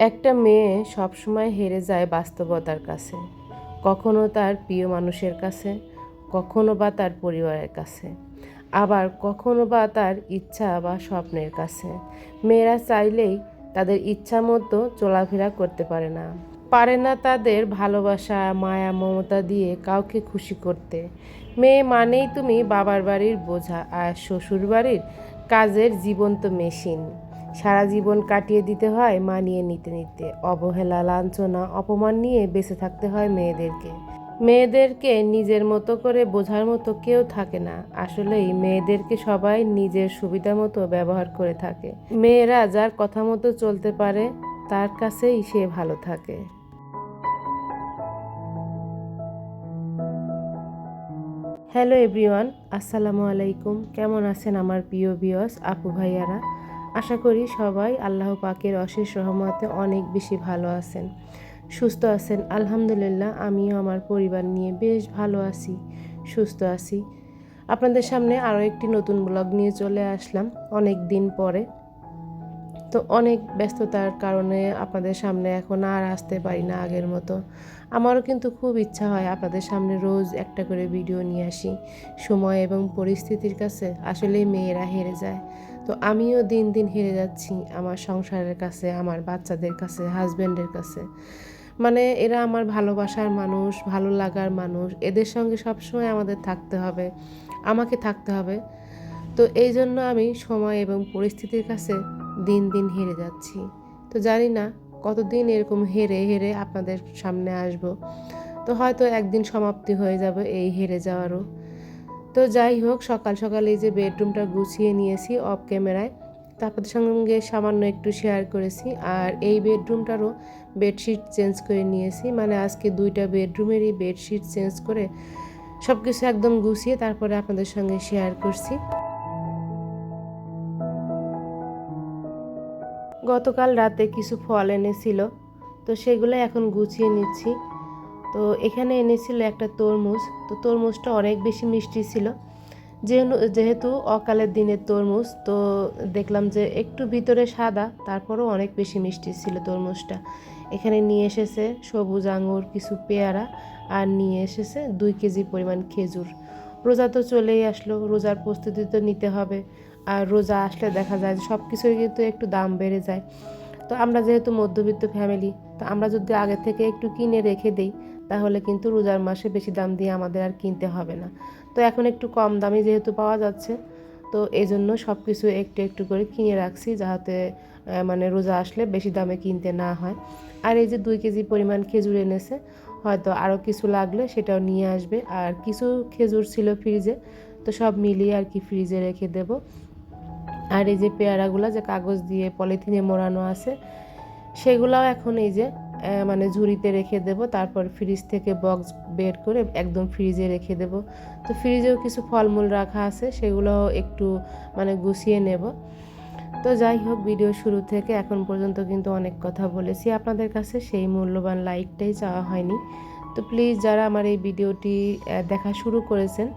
একটা মেয়ে সবসময় হেরে যায় বাস্তবতার কাছে, কখনো তার প্রিয় মানুষের কাছে, কখনো বা তার পরিবারের কাছে, আবার কখনো বা তার ইচ্ছা বা স্বপ্নের কাছে। মেয়েরা চাইলেই তাদের ইচ্ছা মতো চলাফেরা করতে পারে না। পারে না তাদের ভালোবাসা, মায়া, মমতা দিয়ে কাউকে খুশি করতে। মেয়ে মানেই তুমি বাবার বাড়ির বোঝা আর শ্বশুর বাড়ির কাজের জীবন্ত মেশিন। সারা জীবন কাটিয়ে দিতে হয়, মানিয়ে নিতে নিতে। অবহেলা, লাঞ্ছনা, অপমান নিয়ে বেঁচে থাকতে হয় মেয়েদেরকে। মেয়েদেরকে নিজের মতো করে বোঝার মতো কেউ থাকে না। আসলেই মেয়েদেরকে সবাই নিজের সুবিধা মতো ব্যবহার করে থাকে। মেয়েরা যার কথা মতো চলতে পারে, তার কাছেই সে ভালো থাকে। হ্যালো এভরিওয়ান, আসসালামু আলাইকুম। কেমন আছেন আমার প্রিয় বিয়স আপু ভাইয়ারা? আশা করি সবাই আল্লাহ পাকের অশেষ রহমতে অনেক বেশি ভালো আছেন, সুস্থ আছেন। আলহামদুলিল্লাহ, আমিও আমার পরিবার নিয়ে বেশ ভালো আছি, সুস্থ আছি। আপনাদের সামনে আরও একটি নতুন ব্লগ নিয়ে চলে আসলাম অনেক দিন পরে। তো অনেক ব্যস্ততার কারণে আপনাদের সামনে এখন আর আসতে পারি না আগের মতো। আমারও কিন্তু খুব ইচ্ছা হয় আপনাদের সামনে রোজ একটা করে ভিডিও নিয়ে আসি। সময় এবং পরিস্থিতির কাছে আসলেই মেয়েরা হেরে যায়। তো আমিও দিন দিন হেরে যাচ্ছি আমার সংসারের কাছে, আমার বাচ্চাদের কাছে হাজব্যান্ডের কাছে। মানে এরা আমার ভালোবাসার মানুষ, ভালো লাগার মানুষ, এদের সঙ্গে সবসময় আমাদের থাকতে হবে, আমাকে থাকতে হবে। তো এই জন্য আমি সময় এবং পরিস্থিতির কাছে দিন দিন হেরে যাচ্ছি। তো জানি না কতদিন এরকম হেরে হেরে আপনাদের সামনে আসব। তো হয়তো একদিন সমাপ্তি হয়ে যাবে এই হেরে যাওয়ারও। তো যাই হোক, সকাল সকাল এই যে বেডরুমটা গুছিয়ে নিয়েছি অফ ক্যামেরায়। আপনাদের সঙ্গে সামান্য একটু শেয়ার করেছি। আর এই বেডরুমটারও বেডশিট চেঞ্জ করে নিয়েছি। মানে আজকে দুইটা বেডরুমেরই বেডশিট চেঞ্জ করে সব কিছু একদম গুছিয়ে তারপরে আপনাদের সঙ্গে শেয়ার করছি। গতকাল রাতে কিছু ফল এনেছিল, তো সেগুলো এখন গুছিয়ে নিচ্ছি। তো এখানে এনেছিল একটা তরমুজ। তো তরমুজটা অনেক বেশি মিষ্টি ছিল। যেহেতু অকালের দিনের তরমুজ, তো দেখলাম যে একটু ভিতরে সাদা, তারপরও অনেক বেশি মিষ্টি ছিল তরমুজটা। এখানে নিয়ে এসেছে সবুজ আঙুর, কিছু পেয়ারা, আর নিয়ে এসেছে দুই কেজি পরিমাণ খেজুর। রোজা তো চলেই আসলো, রোজার প্রস্তুতি তো নিতে হবে। আর রোজা আসলে দেখা যায় সব কিছুর কিন্তু একটু দাম বেড়ে যায়। তো আমরা যেহেতু মধ্যবিত্ত ফ্যামিলি তো আমরা যদি আগে থেকে একটু কিনে রেখে দিই, তাহলে কিন্তু রোজার মাসে বেশি দাম দিয়ে আমাদের আর কিনতে হবে না। তো এখন একটু কম দামে যেহেতু পাওয়া যাচ্ছে, তো এই জন্য সব কিছু একটু একটু করে কিনে রাখছি যাতে মানে রোজা আসলে বেশি দামে কিনতে না হয়। আর এই যে দুই কেজি পরিমাণ খেজুর এনেছে, হয়তো আরও কিছু লাগলে সেটাও নিয়ে আসবে। আর কিছু খেজুর ছিল ফ্রিজে তো সব মিলিয়ে আর কি ফ্রিজে রেখে দেব। আর এই যে পেয়ারাগুলো যে কাগজ দিয়ে পলিথিনে মোড়ানো আছে, সেগুলাও এখন এই যে মানে ঝুড়িতে রেখে দেব। তারপর ফ্রিজ থেকে বক্স বের করে একদম ফ্রিজে রেখে দেব। তো ফ্রিজেও কিছু ফলমূল রাখা আছে সেগুলো একটু মানে গুছিয়ে নেব। তো যাই হোক ভিডিও শুরু থেকে এখন পর্যন্ত কিন্তু অনেক কথা বলেছি। আপনাদের কাছে সেই মূল্যবান লাইকটাই চাওয়া হয়নি। তো প্লিজ যারা আমার এই ভিডিওটি দেখা শুরু করেছেন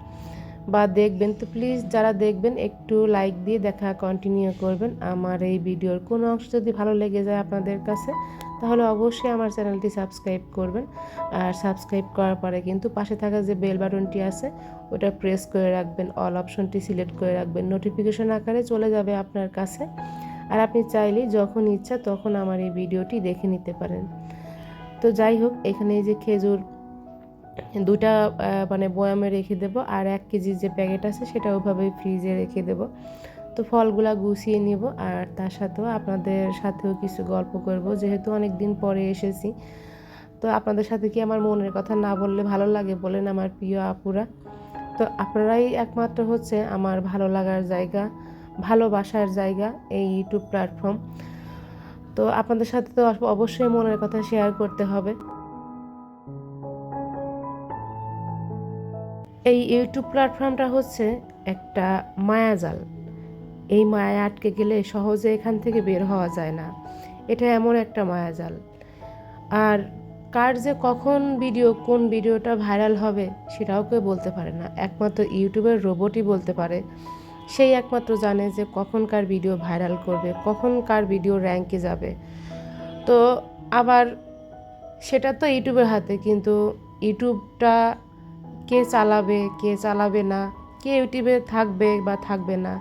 বা দেখবেন, তো প্লিজ যারা দেখবেন, একটু লাইক দিয়ে দেখা কন্টিনিউ করবেন। আমার এই ভিডিওর কোনো অংশ যদি ভালো লেগে যায় আপনাদের কাছে, তাহলে অবশ্যই আমার চ্যানেলটি সাবস্ক্রাইব করবেন। আর সাবস্ক্রাইব করার পরে কিন্তু পাশে থাকা যে বেল বাটনটি আছে, ওটা প্রেস করে রাখবেন। অল অপশনটি সিলেক্ট করে রাখবেন। নোটিফিকেশন আকারে চলে যাবে আপনার কাছে। আর আপনি চাইলেই যখন ইচ্ছা তখন আমার এই ভিডিওটি দেখে নিতে পারেন। তো যাই হোক, এখানে এই যে খেজুর দুটা মানে বয়ামে রেখে দেব আর এক কেজির যে প্যাকেট আছে সেটা ওভাবেই ফ্রিজে রেখে দেব। তো ফলগুলা গুছিয়ে নিব আর তার সাথেও আপনাদের সাথেও কিছু গল্প করব। যেহেতু অনেক দিন পরে এসেছি, তো আপনাদের সাথে কি আমার মনের কথা না বললে ভালো লাগে বলেন আমার প্রিয় আপুরা। তো আপনারাই একমাত্র হচ্ছে আমার ভালো লাগার জায়গা, ভালোবাসার জায়গা এই ইউটিউব প্ল্যাটফর্ম তো আপনাদের সাথে তো অবশ্যই মনের কথা শেয়ার করতে হবে। এই ইউটিউব প্ল্যাটফর্মটা হচ্ছে একটা মায়াজাল। এই মায়া আটকে গেলে সহজে এখান থেকে বের হওয়া যায় না। এটা এমন একটা মায়াজাল। আর কার যে কখন ভিডিও, কোন ভিডিওটা ভাইরাল হবে সেটাও কেউ বলতে পারে না। একমাত্র ইউটিউবের রোবটই বলতে পারে। সেই একমাত্র জানে যে কখন কার ভিডিও ভাইরাল করবে, কখন কার ভিডিও র্যাঙ্কে যাবে। তো আবার সেটা তো ইউটিউবের হাতে, কিন্তু ইউটিউবটা কে চালাবে কে চালাবে না, কে ইউটিউবে থাকবে বা থাকবে না,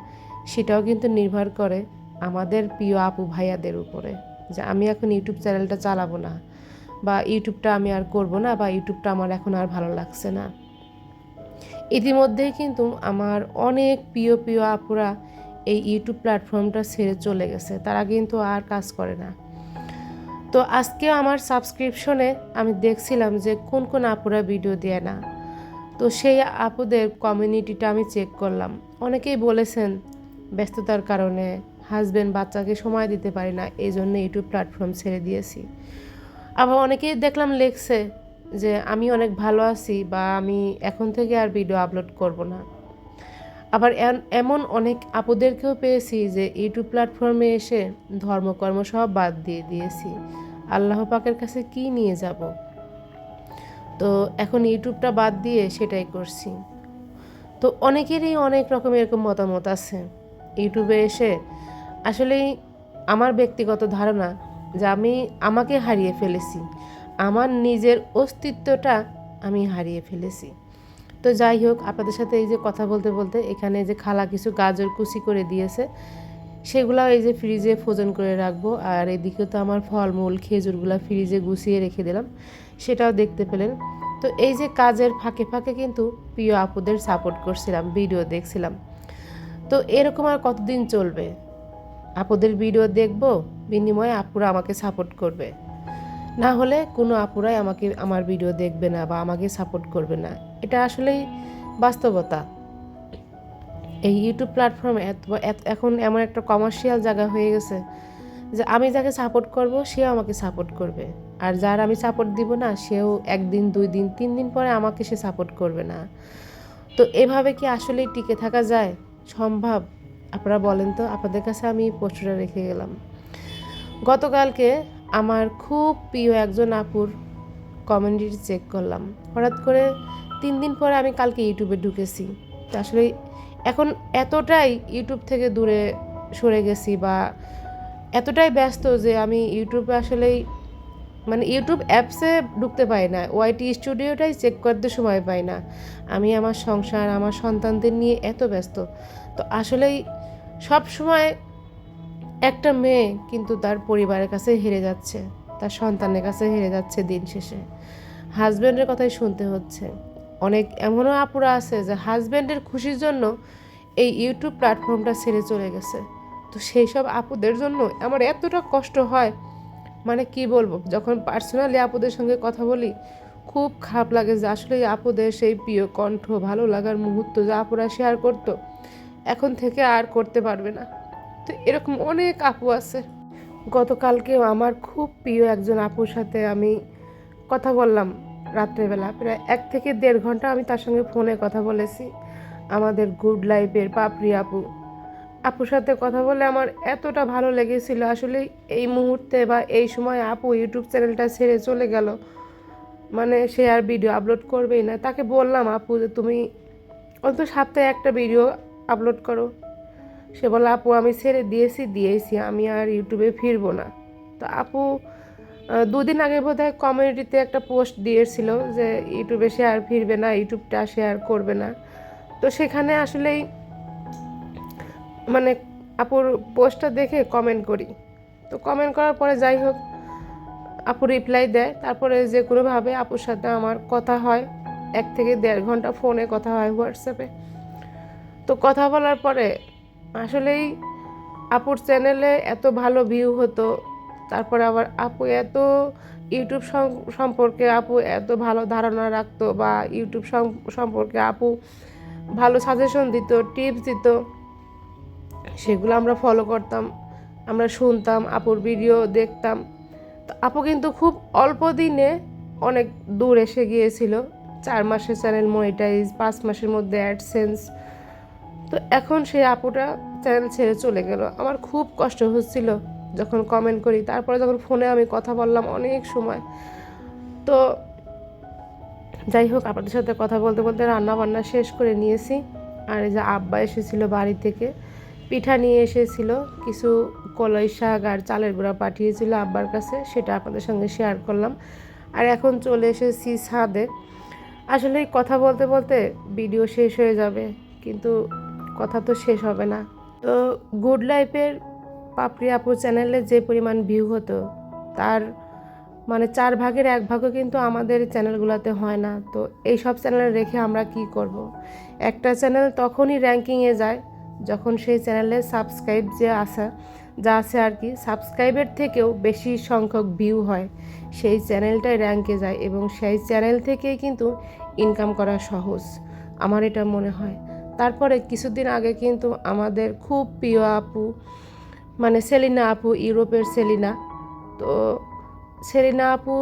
সেটাও কিন্তু নির্ভর করে আমাদের প্রিয় আপু ভাইয়াদের উপরে যে আমি এখন ইউটিউব চ্যানেলটা চালাবো না বা ইউটিউবটা আমি আর করব না বা ইউটিউবটা আমার এখন আর ভালো লাগছে না। ইতিমধ্যেই কিন্তু আমার অনেক প্রিয় প্রিয় আপুরা এই ইউটিউব প্ল্যাটফর্মটা ছেড়ে চলে গেছে, তারা কিন্তু আর কাজ করে না। তো আজকে আমার সাবস্ক্রিপশনে আমি দেখছিলাম যে কোন কোন আপুরা ভিডিও দেয় না। তো সেই আপুদের কমিউনিটিটা আমি চেক করলাম। অনেকেই বলেছেন, ব্যস্ততার কারণে হাজব্যান্ড বাচ্চাকে সময় দিতে পারি না এই জন্য ইউটিউব প্ল্যাটফর্ম ছেড়ে দিয়েছি। আবার অনেকেই দেখলাম লেখছে যে, আমি অনেক ভালো আছি বা আমি এখন থেকে আর ভিডিও আপলোড করব না। আবার এমন অনেক আপুদেরকেও পেয়েছি যে ইউটিউব প্ল্যাটফর্মে এসে ধর্মকর্ম সব বাদ দিয়ে দিয়েছি। আল্লাহ পাকের কাছে কি নিয়ে যাব? তো এখন ইউটিউবটা বাদ দিয়ে সেটাই করছি। তো অনেকেরই অনেক রকম এরকম মতামত আছে। ইউটিউবে এসে আসলেই আমার ব্যক্তিগত ধারণা যে আমি আমাকে হারিয়ে ফেলেছি। আমার নিজের অস্তিত্বটা আমি হারিয়ে ফেলেছি। তো যাই হোক, আপনাদের সাথে এই যে কথা বলতে বলতে এখানে যে খালা কিছু গাজর কুচি করে দিয়েছে সেগুলো এই যে ফ্রিজে ফোজন করে রাখব। আর এদিকে তো আমার ফলমূল, খেজুরগুলো ফ্রিজে গুছিয়ে রেখে দিলাম। সেটাও দেখতে পেলেন। তো এই যে কাজের ফাঁকে ফাঁকে কিন্তু প্রিয় আপুদের সাপোর্ট করছিলাম ভিডিও দেখছিলাম। তো এরকম আর কতদিন চলবে? আপুদের ভিডিও দেখব, বিনিময়ে আপুরা আমাকে সাপোর্ট করবে। না হলে কোনো আপুরাই আমাকে, আমার ভিডিও দেখবে না বা আমাকে সাপোর্ট করবে না। এটা আসলেই বাস্তবতা। এই ইউটিউব প্ল্যাটফর্মে এখন এমন একটা কমার্শিয়াল জায়গা হয়ে গেছে যে আমি যাকে সাপোর্ট করব, সেও আমাকে সাপোর্ট করবে। আর যার আমি সাপোর্ট দিব না, সেও একদিন, দুই দিন, তিন দিন পরে আমাকে সে সাপোর্ট করবে না। তো এভাবে কি আসলেই টিকে থাকা যায়? সম্ভব। আপনারা বলেন তো, আপনাদের কাছে আমি পোস্টটা রেখে গেলাম। গতকালকে আমার খুব প্রিয় একজন আপুর কমেন্টটি চেক করলাম। হঠাৎ করে তিন দিন পরে আমি কালকে ইউটিউবে ঢুকেছি। তো আসলে এখন এতটাই ইউটিউব থেকে দূরে সরে গেছি বা এতটাই ব্যস্ত যে আমি ইউটিউবে আসলেই মানে ইউটিউব অ্যাপসে ঢুকতে পাই না ওয়াইটি স্টুডিওটাই চেক করতে সময় পাই না। আমি আমার সংসার, আমার সন্তানদের নিয়ে এত ব্যস্ত। তো আসলেই সব সময় একটা মেয়ে কিন্তু তার পরিবারের কাছে হেরে যাচ্ছে, তার সন্তানের কাছে হেরে যাচ্ছে দিন শেষে। হাজব্যান্ডের কথাই শুনতে হচ্ছে। অনেক এমনও আপুরা আছে যে হাজব্যান্ডের খুশির জন্য এই ইউটিউব প্ল্যাটফর্মটা ছেড়ে চলে গেছে। তো সেই সব আপুদের জন্য আমার এতটা কষ্ট হয় মানে কি বলব, যখন পার্সোনালি আপুদের সঙ্গে কথা বলি, খুব খারাপ লাগে যে আসলে আপুদের সেই প্রিয় কণ্ঠ, ভালো লাগার মুহূর্ত যা আপুরা শেয়ার করতো, এখন থেকে আর করতে পারবে না। তো এরকম অনেক আপু আছে। গতকালকে আমার খুব প্রিয় একজন আপুর সাথে আমি কথা বললাম রাত্রেবেলা, প্রায় এক থেকে দেড় ঘণ্টা আমি তার সঙ্গে ফোনে কথা বলেছি। আমাদের গুড লাইফের পাপড়ি আপু। আপুর সাথে কথা বলে আমার এতটা ভালো লেগেছিল। আসলে এই মুহূর্তে বা এই সময় আপু ইউটিউব চ্যানেলটা ছেড়ে চলে গেল। মানে সে আর ভিডিও আপলোড করবেই না। তাকে বললাম, আপু, যে তুমি অন্তত সপ্তাহে একটা ভিডিও আপলোড করো। সে বলে আপু, আমি ছেড়ে দিয়েছি দিয়েছি। আমি আর ইউটিউবে ফিরবো না। তো আপু দুদিন আগে বোধ হয় কমিউনিটিতে একটা পোস্ট দিয়েছিল যে ইউটিউবে সে আর ফিরবে না ইউটিউবটা শেয়ার করবে না। তো সেখানে আসলেই মানে আপুর পোস্টটা দেখে কমেন্ট করি। তো কমেন্ট করার পরে যাই হোক, আপু রিপ্লাই দেয়। তারপরে যে কোনোভাবে আপুর সাথে আমার কথা হয়। এক থেকে দেড় ঘণ্টা ফোনে কথা হয় হোয়াটসঅ্যাপে তো কথা বলার পরে আসলেই আপুর চ্যানেলে এত ভালো ভিউ হতো। তারপরে আবার আপু এত ইউটিউব সম্পর্কে আপু এত ভালো ধারণা রাখতো বা ইউটিউব সম্পর্কে আপু ভালো সাজেশন দিত টিপস দিত। সেগুলো আমরা ফলো করতাম, আমরা শুনতাম, আপুর ভিডিও দেখতাম। তো আপু কিন্তু খুব অল্প দিনে অনেক দূর এসে গিয়েছিল। চার মাসের চ্যানেল মনিটাইজ পাঁচ মাসের মধ্যে অ্যাডসেন্স তো এখন সেই আপুটা চ্যানেল ছেড়ে চলে গেল। আমার খুব কষ্ট হচ্ছিল যখন কমেন্ট করি, তারপরে যখন ফোনে আমি কথা বললাম অনেক সময়। তো যাই হোক, আপনাদের সাথে কথা বলতে বলতে রান্না বান্না শেষ করে নিয়েছি। আর এই যে আব্বা এসেছিল বাড়ি থেকে পিঠা নিয়ে এসেছিল, কিছু কলাই শাক আর চালের গুঁড়া পাঠিয়েছিল আব্বার কাছে, সেটা আপনাদের সঙ্গে শেয়ার করলাম। আর এখন চলে এসেছি ছাদে। আসলে কথা বলতে বলতে ভিডিও শেষ হয়ে যাবে, কিন্তু কথা তো শেষ হবে না। তো গুড লাইফের পাপড়ি আপুর চ্যানেলে যে পরিমাণ ভিউ হতো, তার মানে চার ভাগের এক ভাগও কিন্তু আমাদের চ্যানেলগুলোতে হয় না। তো এই সব চ্যানেল রেখে আমরা কি করব। একটা চ্যানেল তখনই র্যাঙ্কিংয়ে যায় যখন সেই চ্যানেলে সাবস্ক্রাইব যে আসে যা আছে আর কি, সাবস্ক্রাইবের থেকেও বেশি সংখ্যক ভিউ হয়, সেই চ্যানেলটাই র্যাঙ্কে যায় এবং সেই চ্যানেল থেকেই কিন্তু ইনকাম করা সহজ, আমার এটা মনে হয়। তারপরে কিছুদিন আগে কিন্তু আমাদের খুব প্রিয় আপু মানে সেলিনা আপু, ইউরোপের সেলিনা, তো সেলিনা আপু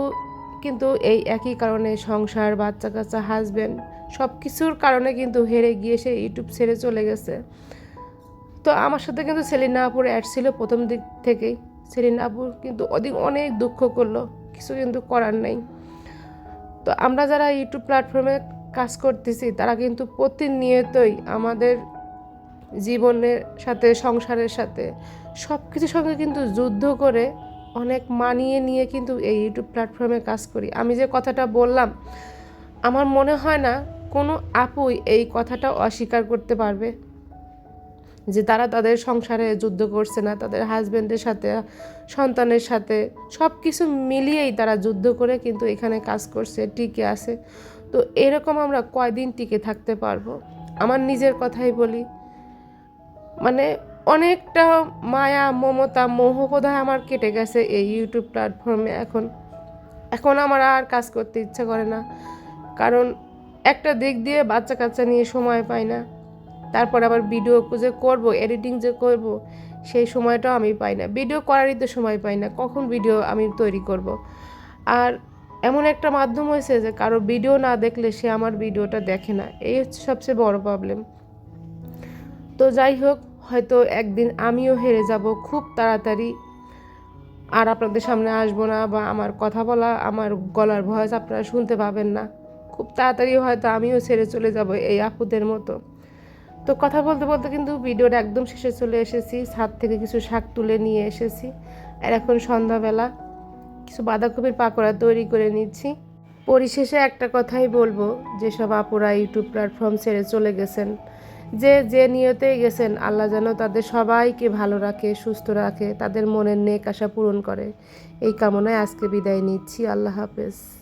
কিন্তু এই একই কারণে সংসার বাচ্চা কাচ্চা হাজব্যান্ড সব কিছুর কারণে কিন্তু হেরে গিয়ে সে ইউটিউব ছেড়ে চলে গেছে। তো আমার সাথে কিন্তু সেলিনা আপুর অ্যাড ছিল প্রথম দিক থেকেই। সেলিনা আপু কিন্তু অধিক অনেক দুঃখ করল, কিছু কিন্তু করার নেই। তো আমরা যারা ইউটিউব প্ল্যাটফর্মে কাজ করতেছি, তারা কিন্তু প্রতিনিয়তই আমাদের জীবনের সাথে, সংসারের সাথে সব কিছুর সঙ্গে কিন্তু যুদ্ধ করে অনেক মানিয়ে নিয়ে কিন্তু এই ইউটিউব প্ল্যাটফর্মে কাজ করি। আমি যে কথাটা বললাম, আমার মনে হয় না কোনো আপুই এই কথাটা অস্বীকার করতে পারবে। যে তারা তাদের সংসারে যুদ্ধ করছে না, তাদের হাজব্যান্ডের সাথে, সন্তানের সাথে সব কিছু মিলিয়েই তারা যুদ্ধ করে কিন্তু এখানে কাজ করছে, টিকে আছে। তো এরকম আমরা কয়দিন টিকে থাকতে পারব? আমার নিজের কথাই বলি। মানে অনেকটা মায়া, মমতা, মোহ বোধহয় আমার কেটে গেছে এই ইউটিউব প্ল্যাটফর্মে এখন। এখন আমার আর কাজ করতে ইচ্ছা করে না। কারণ একটা দিক দিয়ে বাচ্চা কাচ্চা নিয়ে সময় পাই না। তারপর আবার ভিডিও যে করব এডিটিং যে করব, সেই সময়টাও আমি পাই না। ভিডিও করারই তো সময় পাই না, কখন ভিডিও আমি তৈরি করব? আর এমন একটা মাধ্যম হয়েছে যে কারও ভিডিও না দেখলে সে আমার ভিডিওটা দেখে না। এই হচ্ছে সবচেয়ে বড় প্রবলেম তো যাই হোক, হয়তো একদিন আমিও হেরে যাব, খুব তাড়াতাড়ি। আর আপনাদের সামনে আসব না বা আমার কথা বলা, আমার গলার ভয়েস আপনারা শুনতে পাবেন না। খুব তাড়াতাড়ি হয়তো আমিও ছেড়ে চলে যাব এই আপুদের মতো। তো কথা বলতে বলতে কিন্তু ভিডিওটা একদম শেষে চলে এসেছি। ছাদ থেকে কিছু শাক তুলে নিয়ে এসেছি। আর এখন সন্ধ্যাবেলা কিছু বাঁধাকপির পাকোড়া তৈরি করে নিচ্ছি। পরিশেষে একটা কথাই বলব, যেসব আপুরা ইউটিউব প্ল্যাটফর্ম ছেড়ে চলে গেছেন, যে যে নিয়তেই গেছেন, আল্লাহ যেন তাদের সবাইকে ভালো রাখে, সুস্থ রাখে, তাদের মনের নেক আশা পূরণ করে। এই কামনায় আজকে বিদায় নিচ্ছি। আল্লাহ হাফেজ।